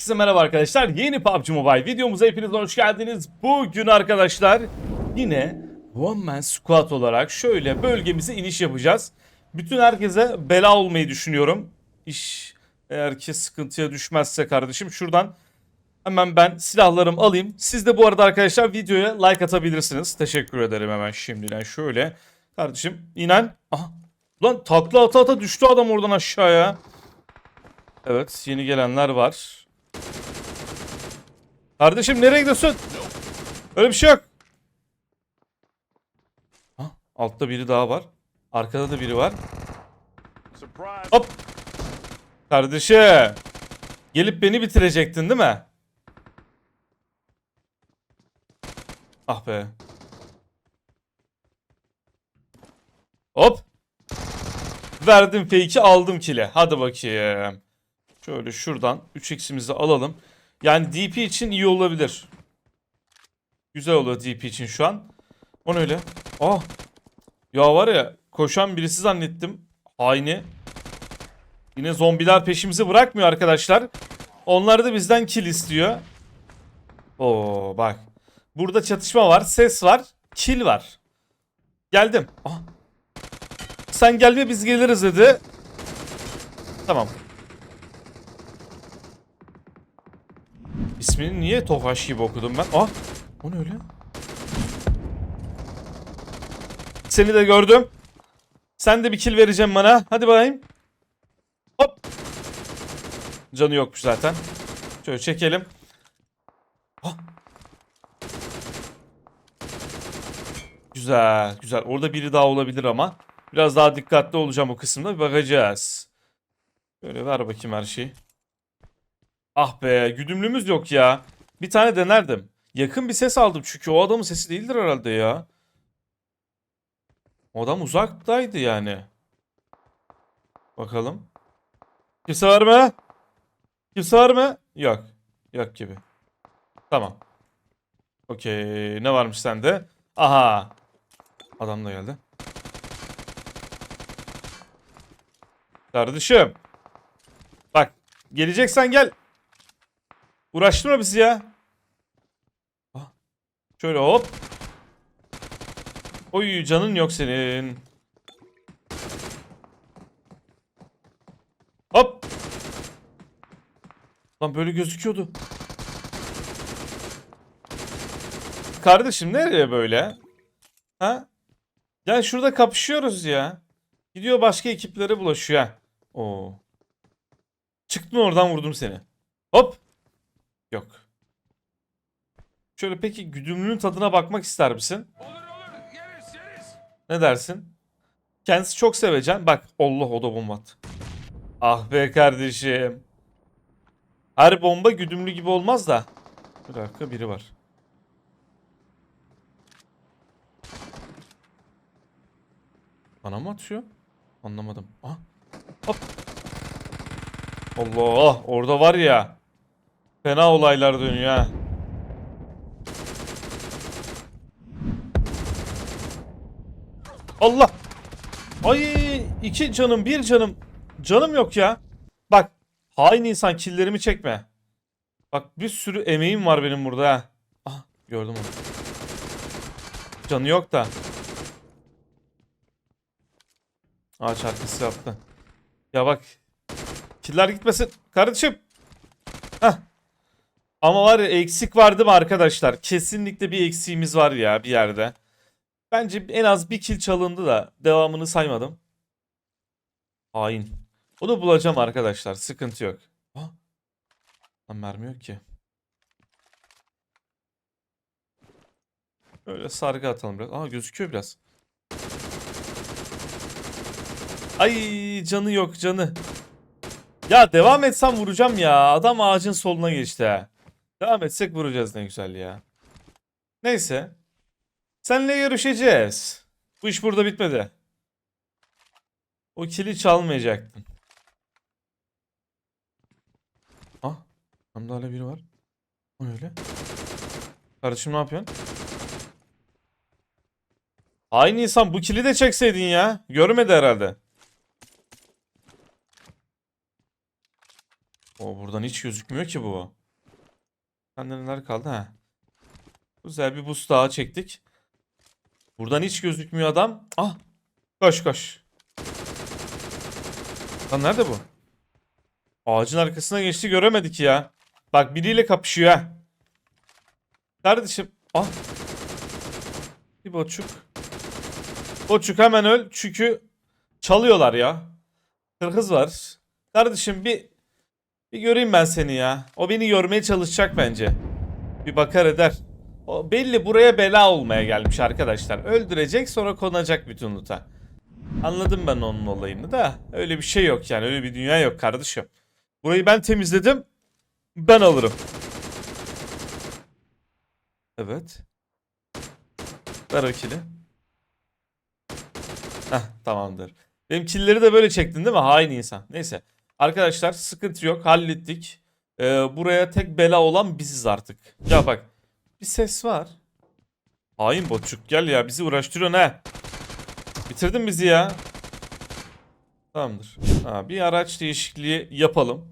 Herkese merhaba arkadaşlar. Yeni PUBG Mobile videomuza hepiniz hoş geldiniz. Bugün arkadaşlar yine One Man Squad olarak şöyle bölgemize iniş yapacağız. Bütün herkese bela olmayı düşünüyorum. İş eğer ki sıkıntıya düşmezse kardeşim şuradan hemen ben silahlarımı alayım. Siz de bu arada arkadaşlar videoya like atabilirsiniz. Teşekkür ederim hemen şimdiden şöyle. Kardeşim inen. Aha. Lan takla ata ata düştü adam oradan aşağıya. Evet yeni gelenler var. Kardeşim nereye gidiyorsun? Öyle bir şey yok. Ha, altta biri daha var. Arkada da biri var. Hop. Kardeşim. Gelip beni bitirecektin değil mi? Ah be. Hop. Verdim fake'i aldım kile. Hadi bakayım. Şöyle şuradan 3x'imizi alalım. Yani DP için iyi olabilir. Güzel oluyor DP için şu an. O öyle? Ah. Ya var ya koşan birisi zannettim. Haini. Yine zombiler peşimizi bırakmıyor arkadaşlar. Onlar da bizden kill istiyor. Oo bak. Burada çatışma var, ses var, kill var. Geldim. Ah. Sen gelme biz geliriz dedi. Tamam. İsmini niye Tofaş gibi okudum ben? Ah! O ne öyle? Seni de gördüm. Sen de bir kill vereceğim bana. Hadi bakayım. Hop. Canı yokmuş zaten. Şöyle çekelim. Ah. Güzel, güzel. Orada biri daha olabilir ama. Biraz daha dikkatli olacağım o kısımda. Bir bakacağız. Böyle ver bakayım her şeyi. Ah be güdümlümüz yok ya. Bir tane denerdim. Yakın bir ses aldım çünkü o adamın sesi değildir herhalde ya. O adam uzaktaydı yani. Bakalım. Kimse var mı? Kimse var mı? Yok. Yok gibi. Tamam. Okey. Ne varmış sende? Aha. Adam da geldi. Kardeşim. Bak. Geleceksen gel. Uğraştırma bizi ya. Ah, Şöyle hop. Oy canın yok senin. Hop. Lan böyle gözüküyordu. Kardeşim nereye böyle? Ha? Ya şurada kapışıyoruz ya. Gidiyor başka ekiplere bulaşıyor. Oo. Çıktın oradan vurdum seni. Hop. Yok. Şöyle peki güdümlünün tadına bakmak ister misin? Olur olur yeriz yeriz. Ne dersin? Kendisi çok sevecen. Bak Allah o da bomba attı. Ah be kardeşim. Her bomba güdümlü gibi olmaz da. Bir dakika biri var. Bana mı atıyor? Anlamadım. Ah. Hop. Allah orada var ya. Fena olaylar dönüyor ha. Allah. Ay iki canım bir canım. Canım yok ya. Bak hain insan killerimi çekme. Bak bir sürü emeğim var benim burada ha. Ah gördüm onu. Canı yok da. Ağaç arkası yaptı. Ya bak. Killer gitmesin. Kardeşim. Heh. Ama var ya eksik var değil mi arkadaşlar? Kesinlikle bir eksiğimiz var ya bir yerde. Bence en az bir kill çalındı da devamını saymadım. Hain. Onu bulacağım arkadaşlar. Sıkıntı yok. Ha? Lan mermi yok ki. Öyle sargı atalım biraz. Aa gözüküyor biraz. Ay canı yok canı. Ya devam etsem vuracağım ya. Adam ağacın soluna geçti. Devam etsek vuracağız ne güzel ya. Neyse. Senle görüşeceğiz. Bu iş burada bitmedi. O kili çalmayacaktın. Ah. Hamda hala biri var. O öyle? Kardeşim ne yapıyorsun? Aynı insan bu kili de çekseydin ya. Görmedi herhalde. O buradan hiç gözükmüyor ki bu. Bende neler kaldı ha? Güzel bir boost daha çektik. Buradan hiç gözükmüyor adam. Ah! Koş koş. Lan nerede bu? Ağacın arkasına geçti göremedik ya. Bak biriyle kapışıyor ha. Kardeşim. Ah. Bir boçuk. Boçuk hemen öl. Çünkü çalıyorlar ya. Kırkız var. Kardeşim bir bir göreyim ben seni ya. O beni görmeye çalışacak bence. Bir bakar eder. O belli buraya bela olmaya gelmiş arkadaşlar. Öldürecek sonra konacak bütün loot'a. Anladım ben onun olayını da. Öyle bir şey yok yani. Öyle bir dünya yok kardeşim. Burayı ben temizledim. Ben alırım. Evet. Ver o kili. Heh tamamdır. Benim killeri de böyle çektin değil mi? Hain insan. Neyse. Arkadaşlar sıkıntı yok. Hallettik. Ee, buraya tek bela olan biziz artık. Ya bak. Bir ses var. Hain botçuk gel ya bizi uğraştırıyorsun ha. Bitirdin bizi ya. Tamamdır. Ha, bir araç değişikliği yapalım.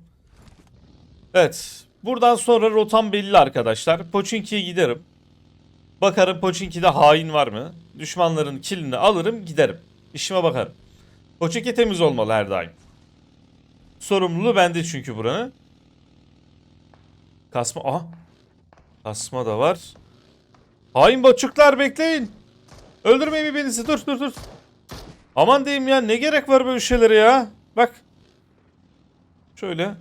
Evet. Buradan sonra rotam belli arkadaşlar. Pochinki'ye giderim. Bakarım Pochinki'de hain var mı? Düşmanların kilini alırım giderim. İşime bakarım. Pochinki temiz olmalı her daim. Sorumluluğu bende çünkü buranın. Kasma. Aha. Kasma da var. Hain botçuklar bekleyin. Öldürmeyin birbirinizi. Dur dur dur. Aman diyeyim ya ne gerek var böyle şeylere ya. Bak. Şöyle.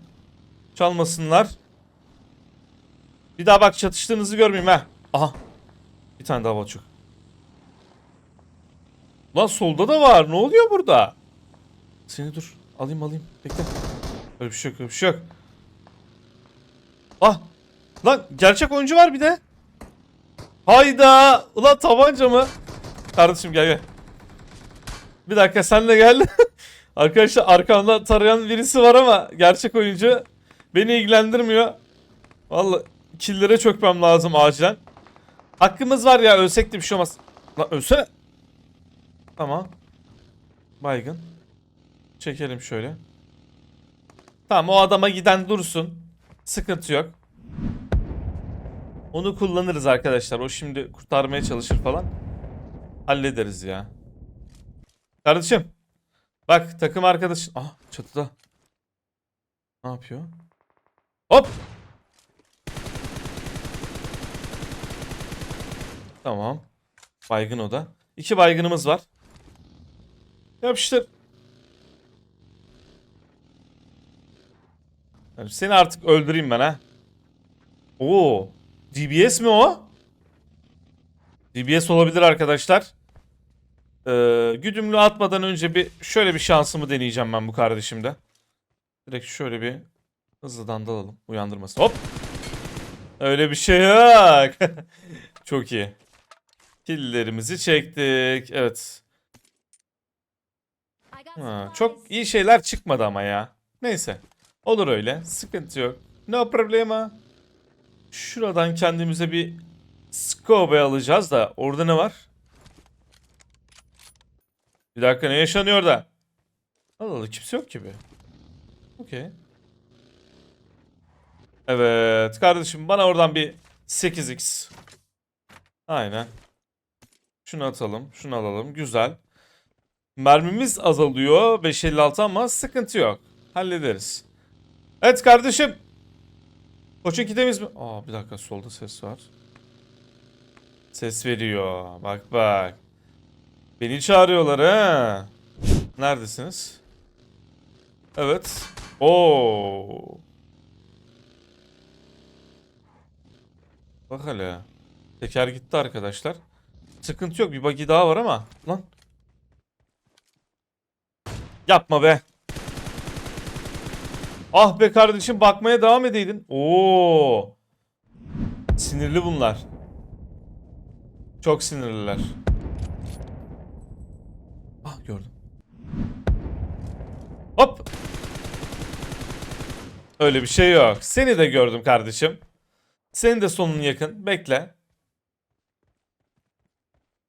Çalmasınlar. Bir daha bak çatıştığınızı görmeyeyim ha. Aha. Bir tane daha botçuk. Lan solda da var. Ne oluyor burada? Seni dur. Alayım alayım. Bekle. Öyle bir şey yok. Öyle bir şey yok. Ah. Lan gerçek oyuncu var bir de. Hayda. Ulan tabanca mı? Kardeşim gel gel. Bir dakika sen de gel. Arkadaşlar arkamda tarayan birisi var ama gerçek oyuncu beni ilgilendirmiyor. Vallahi killere çökmem lazım acilen. Hakkımız var ya ölsek de bir şey olmaz. Lan ölsene. Tamam. Baygın. Çekelim şöyle. Tamam o adama giden dursun. Sıkıntı yok. Onu kullanırız arkadaşlar. O şimdi kurtarmaya çalışır falan. Hallederiz ya. Kardeşim. Bak takım arkadaşın. Ah çatıda. Ne yapıyor? Hop. Tamam. Baygın o da. İki baygınımız var. Yapıştır. Seni artık öldüreyim ben ha. Oo. DBS mi o? DBS olabilir arkadaşlar. Ee, güdümlü atmadan önce bir şöyle bir şansımı deneyeceğim ben bu kardeşimde. Direkt şöyle bir hızlıdan dalalım. Uyandırmasın. Hop. Öyle bir şey yok. Çok iyi. Killlerimizi çektik. Evet. Ha, çok iyi şeyler çıkmadı ama ya. Neyse. Olur öyle. Sıkıntı yok. No problema. Şuradan kendimize bir scope alacağız da. Orada ne var? Bir dakika ne yaşanıyor da? Allah Allah kimse yok gibi. Okey. Evet kardeşim bana oradan bir 8x. Aynen. Şunu atalım. Şunu alalım. Güzel. Mermimiz azalıyor. 556 ama sıkıntı yok. Hallederiz. Evet kardeşim. Koçun temiz mi? Aa bir dakika solda ses var. Ses veriyor. Bak bak. Beni çağırıyorlar ha. Neredesiniz? Evet. Oo. Bak hele. Teker gitti arkadaşlar. Sıkıntı yok. Bir buggy daha var ama. Lan. Yapma be. Ah be kardeşim bakmaya devam edeydin. Oo. Sinirli bunlar. Çok sinirliler. Ah gördüm. Hop. Öyle bir şey yok. Seni de gördüm kardeşim. Senin de sonun yakın. Bekle.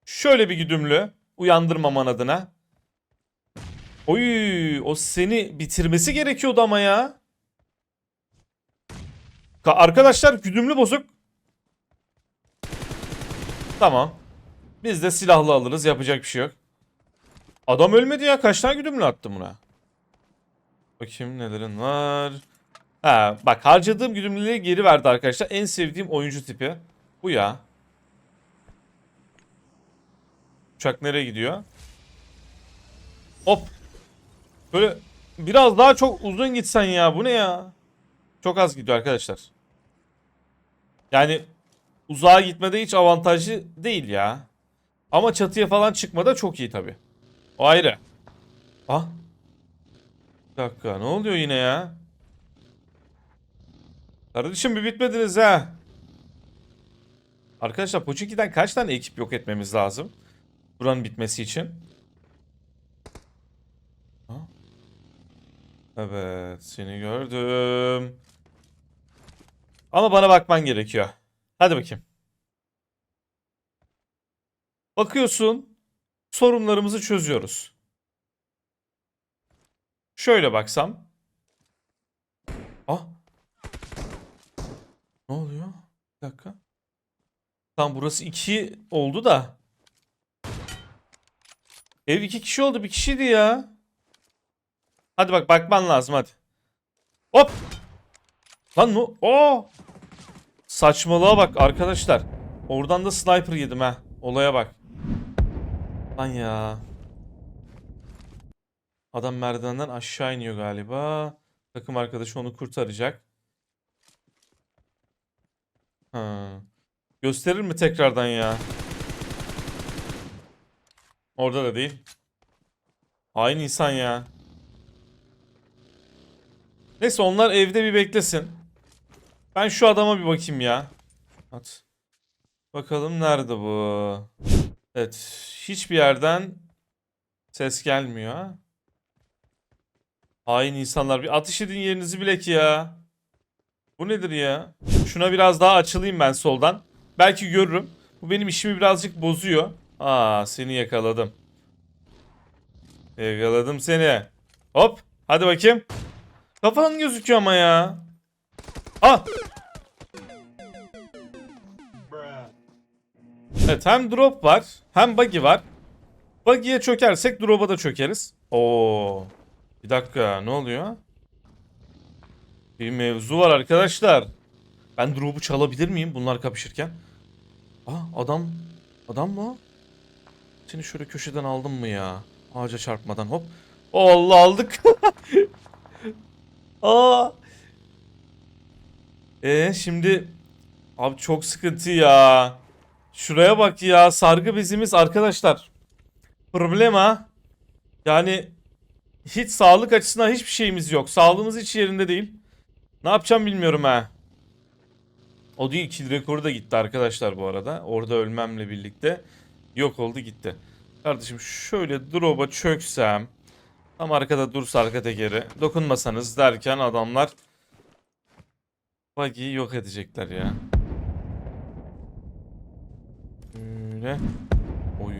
Şöyle bir güdümlü. Uyandırmaman adına. Oy, o seni bitirmesi gerekiyordu ama ya. Ka- Arkadaşlar güdümlü bozuk. Tamam. Biz de silahlı alırız. Yapacak bir şey yok. Adam ölmedi ya. Kaç tane güdümlü attım buna? Bakayım nelerin var. Ha, bak harcadığım güdümlüleri geri verdi arkadaşlar. En sevdiğim oyuncu tipi. Bu ya. Uçak nereye gidiyor? Hop. Böyle biraz daha çok uzun gitsen ya. Bu ne ya? Çok az gidiyor arkadaşlar. Yani uzağa gitmede hiç avantajlı değil ya. Ama çatıya falan çıkmada çok iyi tabi. O ayrı. Ah. Bir dakika ne oluyor yine ya? Kardeşim bir bitmediniz ha. Arkadaşlar Pochinki'den kaç tane ekip yok etmemiz lazım? Buranın bitmesi için. Evet seni gördüm. Ama bana bakman gerekiyor. Hadi bakayım. Bakıyorsun. Sorunlarımızı çözüyoruz. Şöyle baksam. Ah. Ne oluyor? Bir dakika. Tam burası 2 oldu da. Ev iki kişi oldu. Bir kişiydi ya. Hadi bak bakman lazım hadi. Hop. Lan ne? Oo. Saçmalığa bak arkadaşlar. Oradan da sniper yedim ha. Olaya bak. Lan ya. Adam merdivenden aşağı iniyor galiba. Takım arkadaşı onu kurtaracak. Ha. Gösterir mi tekrardan ya? Orada da değil. Aynı insan ya. Neyse onlar evde bir beklesin. Ben şu adama bir bakayım ya. At. Bakalım nerede bu? Evet. Hiçbir yerden ses gelmiyor. ha. Hain insanlar. Bir ateş edin yerinizi bilek ya. Bu nedir ya? Şuna biraz daha açılayım ben soldan. Belki görürüm. Bu benim işimi birazcık bozuyor. Aa seni yakaladım. Yakaladım seni. Hop. Hadi bakayım. Kafan gözüküyor ama ya. Ah. Evet hem drop var hem buggy var. Buggy'ye çökersek drop'a da çökeriz. Oo. Bir dakika ne oluyor? Bir mevzu var arkadaşlar. Ben drop'u çalabilir miyim bunlar kapışırken? Aa adam. Adam mı? Seni şöyle köşeden aldım mı ya? Ağaca çarpmadan hop. Allah aldık. Aa. E şimdi abi çok sıkıntı ya. Şuraya bak ya sargı bezimiz arkadaşlar. Problema. Yani hiç sağlık açısından hiçbir şeyimiz yok. Sağlığımız hiç yerinde değil. Ne yapacağım bilmiyorum ha. O değil kill rekoru da gitti arkadaşlar bu arada. Orada ölmemle birlikte yok oldu gitti. Kardeşim şöyle drop'a çöksem. Tam arkada dursa arka tekeri. Dokunmasanız derken adamlar Buggy'yi yok edecekler ya. Öyle. Oy.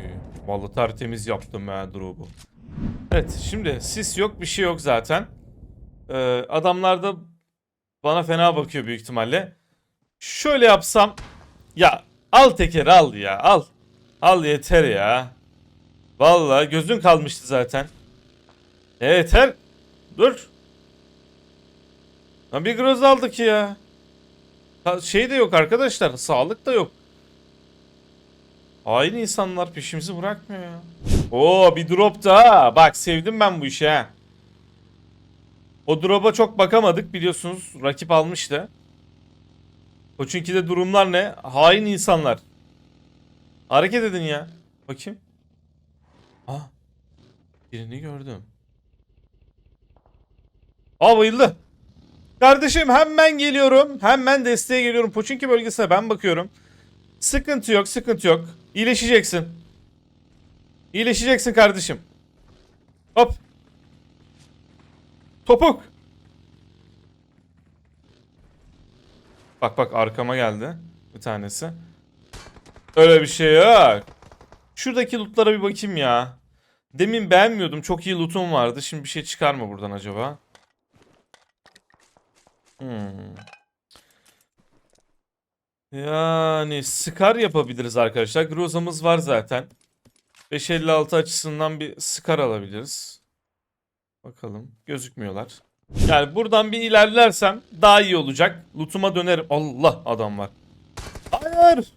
Vallahi tertemiz yaptım ha drop'u. Evet şimdi sis yok bir şey yok zaten. Ee, adamlar da bana fena bakıyor büyük ihtimalle. Şöyle yapsam. Ya al tekeri al ya al. Al yeter ya. Vallahi gözün kalmıştı zaten. E, yeter. Dur. Lan bir groz aldık ya. Şey de yok arkadaşlar. Sağlık da yok. Aynı insanlar peşimizi bırakmıyor. Oo bir drop daha. Bak sevdim ben bu işi ha. O drop'a çok bakamadık biliyorsunuz. Rakip almıştı. O çünkü de durumlar ne? Hain insanlar. Hareket edin ya. Bakayım. Ah. Birini gördüm. Aa bayıldı. Kardeşim hemen geliyorum. Hemen desteğe geliyorum. Poçinki bölgesine ben bakıyorum. Sıkıntı yok, sıkıntı yok. İyileşeceksin. İyileşeceksin kardeşim. Hop. Topuk. Bak bak arkama geldi. Bir tanesi. Öyle bir şey yok. Şuradaki lootlara bir bakayım ya. Demin beğenmiyordum. Çok iyi lootum vardı. Şimdi bir şey çıkar mı buradan acaba? Yani Scar yapabiliriz arkadaşlar. Groza'mız var zaten. 556 açısından bir Scar alabiliriz. Bakalım. Gözükmüyorlar. Yani buradan bir ilerlersem daha iyi olacak. Loot'uma dönerim. Allah adam var. Hayır.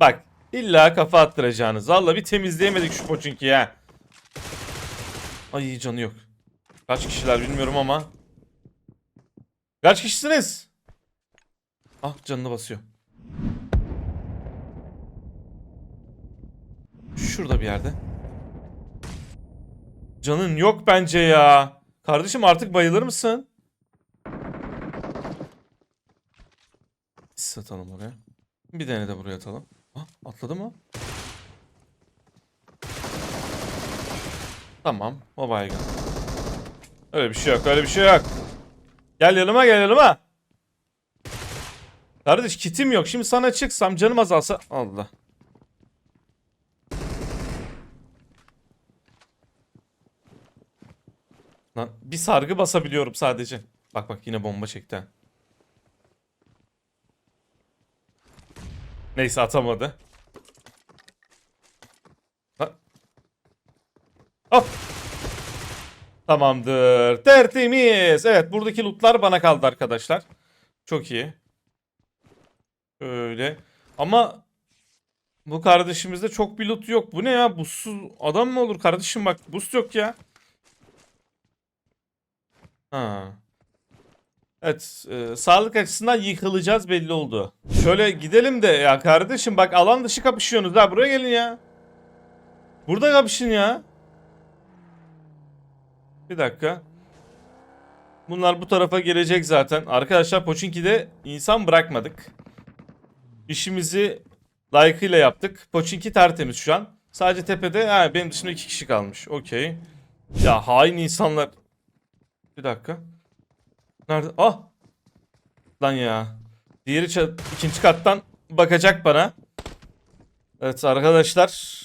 Bak illa kafa attıracağınız. Valla bir temizleyemedik şu poçinki ya. Ay canı yok. Kaç kişiler bilmiyorum ama. Kaç kişisiniz? Ah canını basıyor. Şurada bir yerde. Canın yok bence ya. Kardeşim artık bayılır mısın? Sis atalım oraya. Bir tane de buraya atalım. Ha, atladı mı? Tamam. O baygın. Öyle bir şey yok. Öyle bir şey yok. Gel yanıma gel yanıma. Kardeş kitim yok. Şimdi sana çıksam canım azalsa. Allah. Lan bir sargı basabiliyorum sadece. Bak bak yine bomba çekti. Neyse atamadı. Ha. Hop. Tamamdır. Tertemiz. Evet buradaki lootlar bana kaldı arkadaşlar. Çok iyi. Öyle. Ama bu kardeşimizde çok bir loot yok. Bu ne ya? Buzsuz adam mı olur kardeşim bak. Buz yok ya. Ha. Evet, e, sağlık açısından yıkılacağız belli oldu. Şöyle gidelim de ya kardeşim bak alan dışı kapışıyorsunuz ha buraya gelin ya. Burada kapışın ya. Bir dakika. Bunlar bu tarafa gelecek zaten. Arkadaşlar Pochinki'de insan bırakmadık. İşimizi layıkıyla yaptık. Pochinki tertemiz şu an. Sadece tepede ha, benim dışımda iki kişi kalmış. Okey. Ya hain insanlar. Bir dakika. Nerede? Ah! Lan ya. Diğeri ikinci kattan bakacak bana. Evet arkadaşlar.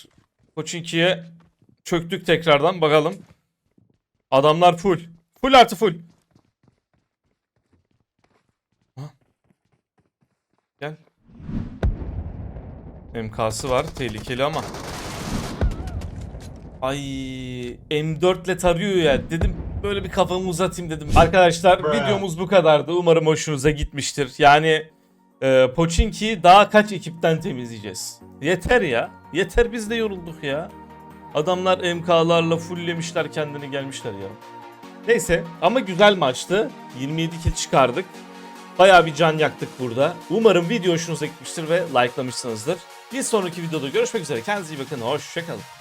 Pochinki'ye çöktük tekrardan bakalım. Adamlar full. Full artı full. Ha. Gel. MK'sı var. Tehlikeli ama. Ay M4 ile tarıyor ya. Dedim böyle bir kafamı uzatayım dedim. Arkadaşlar Bruh. videomuz bu kadardı. Umarım hoşunuza gitmiştir. Yani e, Pochinki'yi daha kaç ekipten temizleyeceğiz? Yeter ya. Yeter biz de yorulduk ya. Adamlar MK'larla fulllemişler kendini gelmişler ya. Neyse ama güzel maçtı. 27 kill çıkardık. Bayağı bir can yaktık burada. Umarım video hoşunuza gitmiştir ve likelamışsınızdır. Bir sonraki videoda görüşmek üzere. Kendinize iyi bakın. Hoşçakalın.